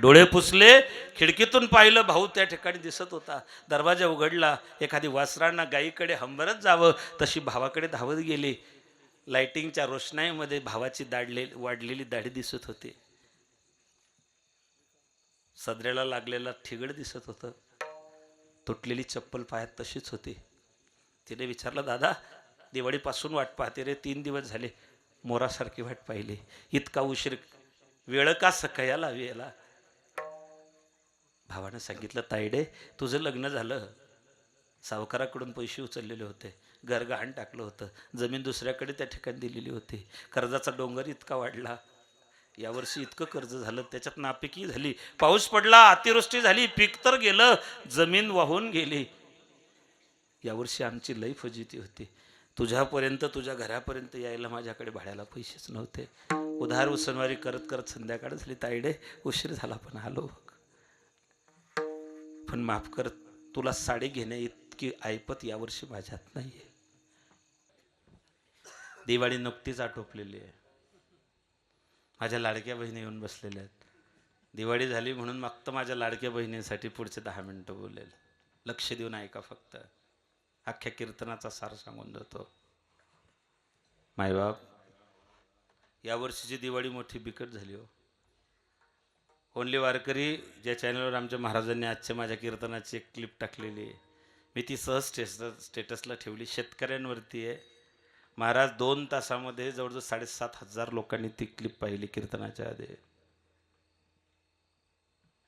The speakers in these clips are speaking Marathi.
डोळे पुसले खिडकीतून पाहिलं भाऊ त्या ठिकाणी दिसत होता. दरवाजा उघडला एखादी वासरांना गाईकडे हंबरत जावं तशी भावाकडे धावत गेली. लाइटिंगच्या रोषणाईमध्ये भावाची दाढले वाढलेली दाढी दिसत होती. सदऱ्याला लागलेला ठिगड दिसत होतं. तुटलेली चप्पल पायात तशीच होती. तिने विचारलं दादा दिवाळीपासून वाट पाहते रे तीन दिवस झाले मोरासारखी वाट पाहिली. इतका उशीर वेळ का सकाळला वेळेला? भावानं सांगितलं तायडे तुझं लग्न झालं. सावकाराकडून पैसे उचललेले होते. घर गहाण टाकलं होतं. जमीन दुसऱ्याकडे त्या ठिकाणी दिलेली होती. कर्जाचा डोंगर इतका वाढला. यावर्षी इतकं कर्ज झालं त्याच्यात नापिकी झाली. पाऊस पडला अतिवृष्टी झाली पीक तर गेलं जमीन वाहून गेली. यावर्षी आमची लई फजिती होती. तुझ्यापर्यंत तुझ्या घरापर्यंत यायला माझ्याकडे भाड्याला पैसेच नव्हते. उधार उसनवारी करत करत संध्याकाळ झाली. तायडे उशीर झाला पण आलो. पण माफ कर तुला साडी घेण्या इतकी ऐपत यावर्षी माझ्यात आहे दिवाळी नुकतीच आटोपलेली आहे. माझ्या लाडक्या बहिणी येऊन बसलेल्या आहेत. दिवाळी झाली म्हणून फक्त माझ्या लाडक्या बहिणींसाठी पुढचे दहा मिनटं बोलेल लक्ष देऊन ऐका फक्त. अख्ख्या कीर्तनाचा सार सांगून जातो मायबाप यावर्षीची दिवाळी मोठी बिकट झाली हो. ओनली वारकरी ज्या चॅनलवर आमच्या महाराजांनी आजच्या माझ्या कीर्तनाची एक क्लिप टाकलेली आहे. मी ती सहज स्टेस स्टेटसला ठेवली. शेतकऱ्यांवरती आहे. महाराज दोन तासामध्ये जवळजवळ साडेसात हजार लोकांनी ती क्लिप पाहिली कीर्तनाच्या आधी.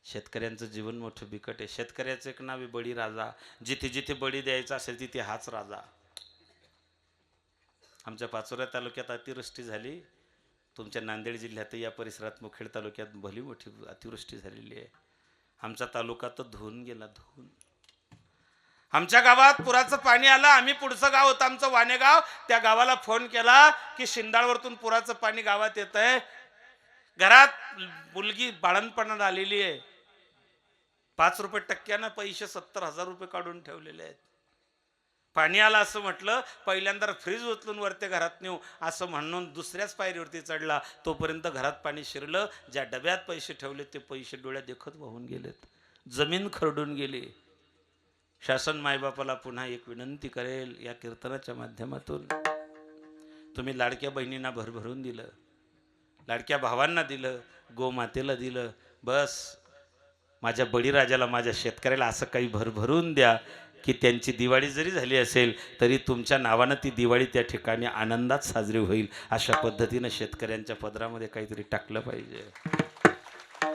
शेतकऱ्यांचं जीवन मोठं बिकट आहे. शेतकऱ्याचं एक नाव आहे बळी राजा. जिथे जिथे बळी द्यायचा असेल तिथे हाच राजा. आमच्या पाचोऱ्या तालुक्यात अतिवृष्टी झाली. तुमच्या नांदेड जिल्ह्यात या परिसरात मुखेड तालुक्यात भली मोठी अतिवृष्टी झालेली आहे. आमचा तालुका तर धुवून गेला धुवून. आमच्या गावात पुराचं पाणी आलं आम्ही पुढचं गाव होतं आमचं वानेगाव त्या गावाला फोन केला की शिंदाळवरतून पुराचं पाणी गावात येत आहे. घरात मुलगी बाळणपणात आलेली आहे. पाच रुपये टक्क्यानं पैसे सत्तर हजार रुपये काढून ठेवलेले आहेत. पाणी आलं असं म्हटलं पहिल्यांदा फ्रीज उचलून वरते घरात नेऊ असं म्हणून दुसऱ्याच पायरीवरती चढला. तोपर्यंत घरात पाणी शिरलं ज्या डब्यात पैसे ठेवले ते पैसे डोळ्या देखत वाहून गेलेत. जमीन खरडून गेली. शासन मायबापाला पुन्हा एक विनंती करेल या कीर्तनाच्या माध्यमातून. तुम्ही लाडक्या बहिणींना भरभरून दिलं. लाडक्या भावांना दिलं. गोमातेला दिलं. बस. माझ्या बळीराजाला माझ्या शेतकऱ्याला असं काही भरभरून द्या. की त्यांची दिवाळी जरी झाली असेल तरी तुमच्या नावानं ती दिवाळी त्या ठिकाणी आनंदात साजरी होईल अशा पद्धतीनं शेतकऱ्यांच्या पदरामध्ये काहीतरी टाकलं पाहिजे.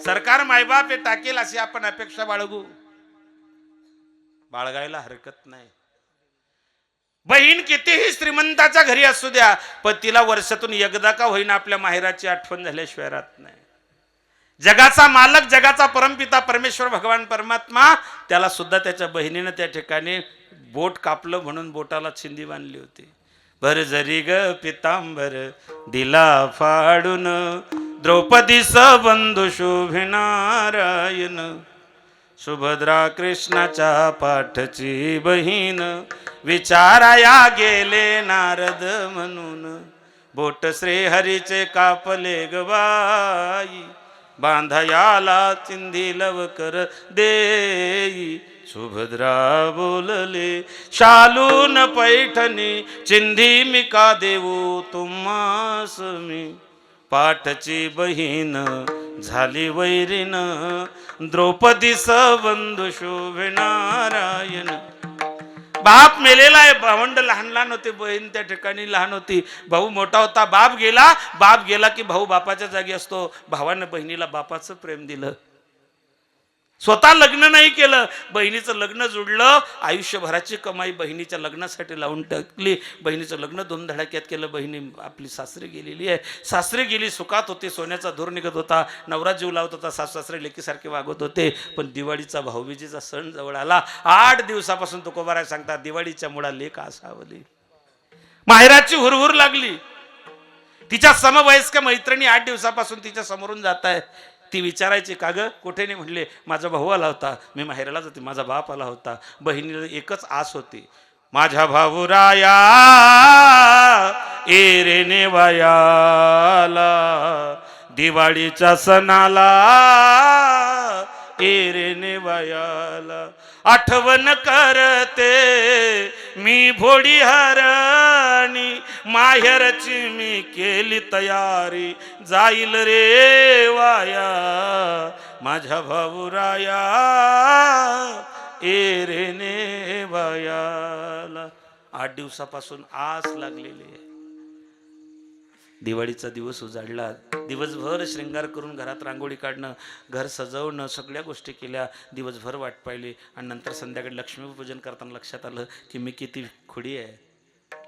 सरकार मायबाप हे टाकेल अशी आपण अपेक्षा बाळगू. बाळगायला हरकत नाही. बहीण कितीही श्रीमंताच्या घरी असू द्या पण तिला वर्षातून एकदा का होईना आपल्या माहेराची आठवण झाल्याशिवाय राहत नाही. जगाचा मालक जगाचा परमपिता परमेश्वर भगवान परमात्मा त्याला सुद्धा त्याच्या बहिणीनं त्या ठिकाणी बोट कापलं म्हणून बोटाला छिंदी बांधली होती. भर जरी ग पितांबर दिला फाडून द्रौपदी बंधू शोभिनारायण सुभद्रा कृष्णाच्या पाठची बहीण विचाराया गेले नारद म्हणून बोट श्रीहरीचे कापले गबाई बांधयाला चिंधी लवकर देई. सुभद्रा बोलले शालून पैठणी चिंधी मी का देऊ तुम्हास मी? पाठची बहीण झाली वैरीन द्रौपदी बंधू शोभे नारायण बाप मेलेला आहे. भावंड लहान लहान होते बहीण त्या ठिकाणी लहान होती. भाऊ मोठा होता बाप गेला. बाप गेला की भाऊ बापाच्या जागी असतो. भावानं बहिणीला बापाचं प्रेम दिलं. स्वतः लग्न नाही केलं. बहिणीचं लग्न जुडलं आयुष्यभराची कमाई बहिणीच्या लग्नासाठी लावून टाकली. बहिणीचं लग्न दोन धडाक्यात केलं. बहिणी आपली सासरी गेलेली आहे. सासरी गेली सुखात होती सोन्याचा धूर निघत होता. नवरा जीव लावत होता सासू सासरे लेकीसारखे वागत होते. पण दिवाळीचा भाऊबीजीचा सण जवळ आला. आठ दिवसापासून तुकोबाराय सांगतात दिवाळीच्या मुळा लेख असावली. माहेराची हुरहुर लागली. तिच्या समवयस्क मैत्रिणी आठ दिवसापासून तिच्या समोरून जात आहे ती विचारायची का ग? कुठे नाही? म्हणले माझा भाऊ आला होता. मी माहेराला जाते. माझा बाप आला होता. बहिणीला एकच आस होती. माझ्या भाऊराया एरे नेवायाला दिवाळीच्या सणाला वायाला आठवण करते. मी भोडी हरणी माहेरची मी केली तयारी. जाईल रे वाया माझ्या भाऊराया ए रे ने वायाला आठ दिवसापासून आस लागलेली आहे. दिवाळीचा दिवस उजाडला. दिवसभर शृंगार करून घरात रांगोळी काढणं घर सजवणं सगळ्या गोष्टी केल्या दिवसभर वाट पाहिली. आणि नंतर संध्याकाळी लक्ष्मीपूजन करताना लक्षात आलं की मी किती खुडी आहे.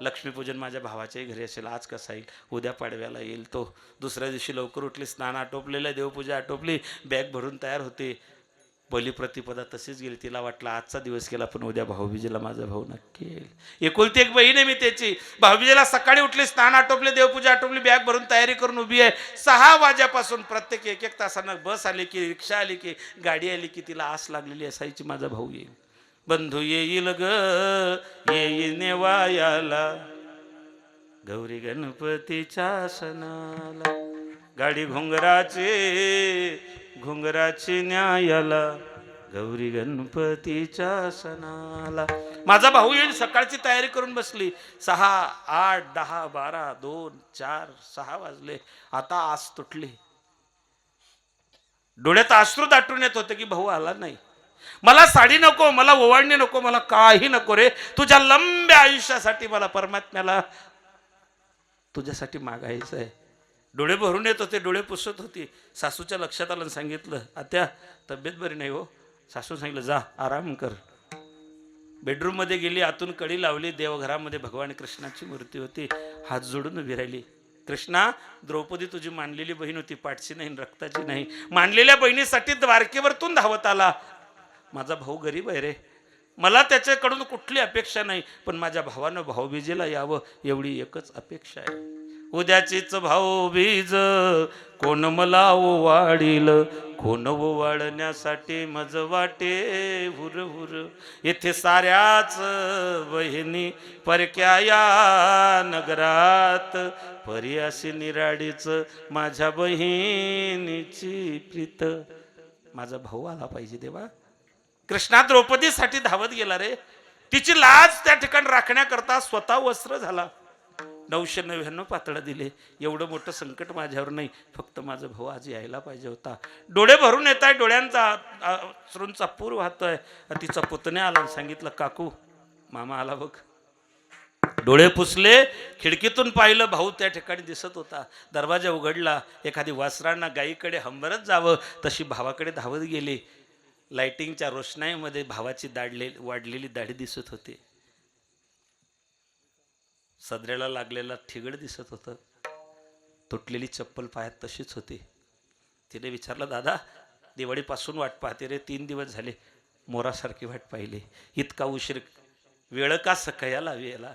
लक्ष्मीपूजन माझ्या भावाच्याही घरी असेल आज कसा येईल? उद्या पाडव्याला येईल तो. दुसऱ्या दिवशी लवकर उठली स्नान आटोपलेलं देवपूजा आटोपली बॅग भरून तयार होते. बलिप्रतिपदा तशीच गेली. तिला वाटलं आजचा दिवस केला पण उद्या भाऊबीजेला माझा भाऊ नक्की येईल. एकुलती एक बहीण आहे मी त्याची. भाऊबीजेला सकाळी उठली स्नान आटोपले देवपूजा आटोपली बॅग भरून तयारी करून उभी आहे. सहा वाजेपासून प्रत्येक एक एक तासानं बस आली की रिक्षा आली की गाडी आली की तिला आस लागलेली असायची माझा भाऊ येईल. बंधू येईल ग येईने वायाला. गौरी गणपतीच्या सणाला. गाडी घुंगराचे घुंगराचे न्यायाला गौरी गणपतीच्या सणाला. माझा भाऊ येईल सकाळची तयारी करून बसली. सहा आठ दहा बारा दोन चार सहा वाजले. आता आस तुटली. डोळ्यात अश्रू दाटून येत होते की भाऊ आला नाही. मला साडी नको मला ओवाळणी नको मला काही नको रे. तुझ्या लंब्या आयुष्यासाठी मला परमात्म्याला तुझ्यासाठी मागायचं आहे डोळे भरून येत होते डोळे पुसत होती. सासूच्या लक्षात आलं सांगितलं आत्या तब्येत बरी नाही हो. सासू सांगितलं जा आराम कर. बेडरूममध्ये गेली आतून कडी लावली देवघरामध्ये भगवान कृष्णाची मूर्ती होती. हात जोडून उभी राहिली. कृष्णा द्रौपदी तुझी मानलेली बहीण होती पाठची नाही रक्ताची नाही. मानलेल्या बहिणीसाठी द्वारकेवरतून धावत आला. माझा भाऊ गरीब आहे रे. मला त्याच्याकडून कुठली अपेक्षा नाही पण माझ्या भावानं भाऊबीजेला यावं एवढी एकच अपेक्षा आहे. उद्याचीच भाऊ बीज. कोण मला ओवाडील कोण ओवाळण्यासाठी मज वाटे? हुर हुर. येथे साऱ्याच बहिणी परक्या या नगरात. परी अशी निराडीच माझ्या बहिणीची प्रीत. माझा भाऊ आला पाहिजे देवा. कृष्णा द्रौपदीसाठी धावत गेला रे. तिची लाज त्या ठिकाणी राखण्याकरता स्वतः वस्त्र झाला. नऊशे नव्याण्णव पातळं दिले. एवढं मोठं संकट माझ्यावर नाही. फक्त माझा भाऊ आज यायला पाहिजे होता. डोळे भरून येत आहे डोळ्यांचा श्रूंचा पूर वाहतोय. तिचा पुतण्या आला सांगितलं काकू मामा आला बघ. डोळे पुसले खिडकीतून पाहिलं भाऊ त्या ठिकाणी दिसत होता. दरवाजा उघडला एखादी वासरांना गाईकडे हंबरत जावं तशी भावाकडे धावत गेली. लाइटिंगच्या रोषणाईमध्ये भावाची दाढले वाढलेली दाढी दिसत होती. सदऱ्याला लागलेला ठिगड दिसत होतं. तुटलेली चप्पल पायात तशीच होती. तिने विचारलं दादा दिवाळीपासून वाट पाहते रे तीन दिवस झाले मोरासारखी वाट पाहिली. इतका उशीर वेळ का सकया लावी याला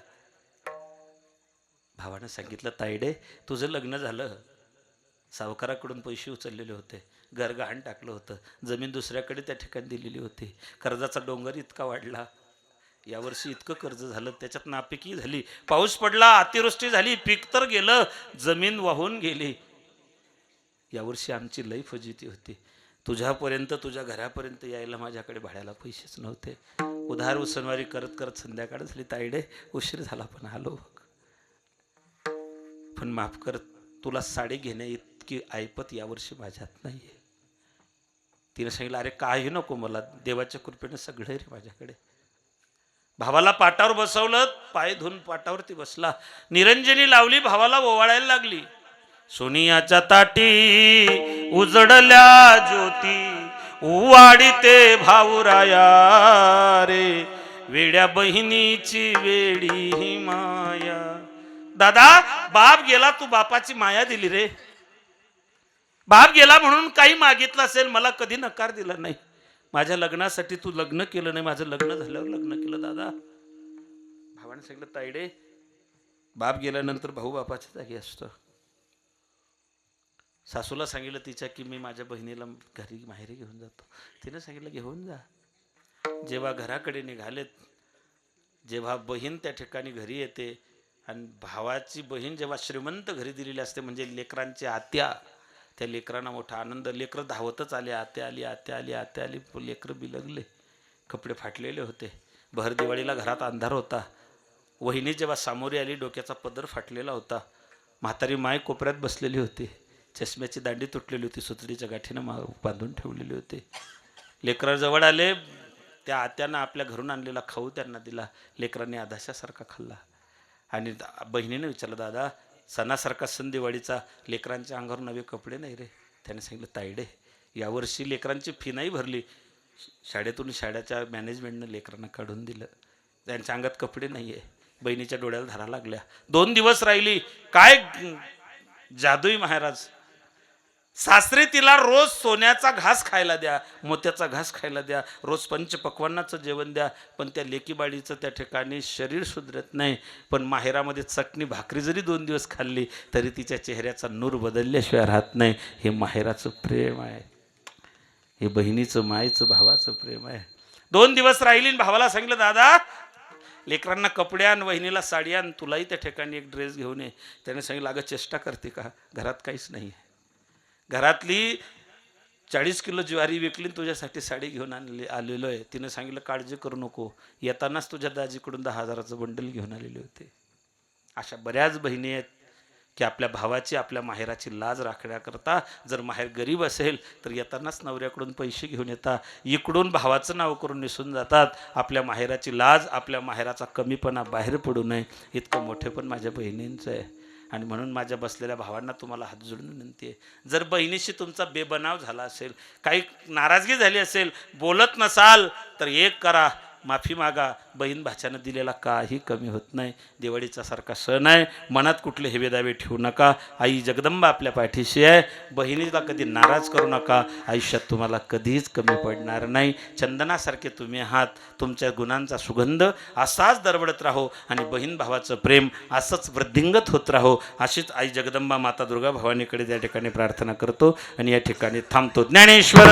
भावानं सांगितलं तायडे तुझं लग्न झालं. सावकाराकडून पैसे उचललेले होते. घर गहाण टाकलं होतं. जमीन दुसऱ्याकडे त्या ठिकाणी दिलेली होती. कर्जाचा डोंगर इतका वाढला. यावर्षी इतकं कर्ज झालं त्याच्यात नापिकी झाली. पाऊस पडला अतिवृष्टी झाली पीक तर गेलं जमीन वाहून गेली. यावर्षी आमची लई फजिती होती. तुझ्यापर्यंत तुझ्या घरापर्यंत यायला माझ्याकडे भाड्याला पैसेच नव्हते. उधार उसनवारी करत करत संध्याकाळ झाली तायडे उशीर झाला पण आलो बघ. पण माफ कर तुला साडी घेण्या इतकी ऐपत यावर्षी माझ्यात नाहीये. तिने सांगितलं अरे काही नको मला देवाच्या कृपेने सगळं रे माझ्याकडे. भावाला पाटावर बसवलं पाय धुवून पाटावरती बसला. निरंजनी लावली भावाला ओवाळायला लागली. सोनियाच्या ताटी उजडल्या ज्योती उवाडीते भाऊराया रे. वेड्या बहिणीची वेडी ही माया. दादा बाप गेला तू बापाची माया दिली रे. बाप गेला म्हणून काही मागितलं असेल मला कधी नकार दिला नाही. माझ्या लग्नासाठी तू लग्न केलं नाही माझं लग्न झाल्यावर लग्न केलं दादा. भावाने सांगितलं तायडे बाप गेल्यानंतर भाऊ बापाच्या जागी असतो. सासूला सांगितलं तिच्या की मी माझ्या बहिणीला घरी माहेरी घेऊन जातो. तिने सांगितलं घेऊन जा. जेव्हा घराकडे निघालेत जेव्हा बहीण त्या ठिकाणी घरी येते आणि भावाची बहीण जेव्हा श्रीमंत घरी दिलेली असते म्हणजे लेकरांची आत्या त्या लेकरांना मोठा आनंद. लेकरं धावतच आले आत्या आली आत्या आली आत्या आली. लेकरं बिलगले. कपडे फाटलेले होते. भर दिवाळीला घरात अंधार होता. वहिनी जेव्हा सामोरी आली डोक्याचा पदर फाटलेला होता. म्हातारी माय कोपऱ्यात बसलेली होती. चष्म्याची दांडी तुटलेली होती. सुतडीच्या गाठीनं मा बांधून ठेवलेली होती. लेकराजवळ आले. त्या आत्यानं आपल्या घरून आणलेला खाऊ त्यांना दिला. लेकरांनी आधाशासारखा खाल्ला. आणि बहिणीनं बहिणीने विचारलं दादा सणासारखा सण दिवाळीचा लेकरांच्या अंगावर नवे कपडे नाही रे. त्याने सांगितलं तायडे यावर्षी लेकरांची फी नाही भरली. शाळेतून शाळेच्या मॅनेजमेंटनं लेकरांना काढून दिलं. त्यांच्या अंगात कपडे नाही आहे बहिणीच्या डोळ्याला धारा लागल्या. दोन दिवस राहिली. काय जादुई महाराज? सासरे तिला रोज सोन्याचा घास खायला द्या मोत्याचा घास खायला द्या रोज पंचपक्वांनाचं जेवण द्या पण त्या लेकीबाडीचं त्या ठिकाणी शरीर सुधरत नाही. पण माहेरामध्ये चटणी भाकरी जरी दोन दिवस खाल्ली तरी तिच्या चेहऱ्याचा नूर बदलल्याशिवाय राहत नाही. हे माहेराचं प्रेम आहे. हे बहिणीचं मायचं भावाचं प्रेम आहे. दोन दिवस राहिली भावाला सांगितलं दादा लेकरांना कपडे आण वहिनीला साडी आण तुलाही त्या ठिकाणी एक ड्रेस घेऊन ये. त्याने सांगितलं अगं चेष्टा करते का? घरात काहीच नाही आहे. घरातली चाळीस किलो ज्वारी विकली तुझ्यासाठी साडी घेऊन आणली आलेलो आहे. तिने सांगितलं काळजी करू नको. येतानाच तुझ्या दाजीकडून दहा हजाराचं बंडल घेऊन आलेले होते. अशा बऱ्याच बहिणी आहेत की आपल्या भावाची आपल्या माहेराची लाज राखण्याकरता जर माहेर गरीब असेल तर येतानाच नवऱ्याकडून पैसे घेऊन येतात इकडून भावाचं नाव करून निसून जातात. आपल्या माहेराची लाज आपल्या माहेराचा कमीपणा बाहेर पडू नये. इतकं मोठे पण माझ्या बहिणींचं आहे. आणि म्हणून माझ्या बसलेल्या भावांना तुम्हाला हात जोडून विनंती आहे. जर बहिणीशी तुमचा बेबनाव झाला असेल काही नाराजगी झाली असेल बोलत नसाल तर एक करा. माफी मागा बहीण भाच्यानं दिलेला काही कमी होत नाही दिवाळीचा सारखा सण आहे मनात कुठले हेवेदावे ठेवू नका आई जगदंबा आपल्या पाठीशी आहे बहिणीला कधी नाराज करू नका आयुष्यात तुम्हाला कधीच कमी पडणार नाही चंदनासारखे तुम्ही आहात तुमच्या गुणांचा सुगंध असाच दरवडत राहो आणि बहीण भावाचं प्रेम असंच वृद्धिंगत होत राहो अशीच आई जगदंबा माता दुर्गा भवानीकडे त्या ठिकाणी प्रार्थना करतो आणि या ठिकाणी थांबतो. ज्ञानेश्वर!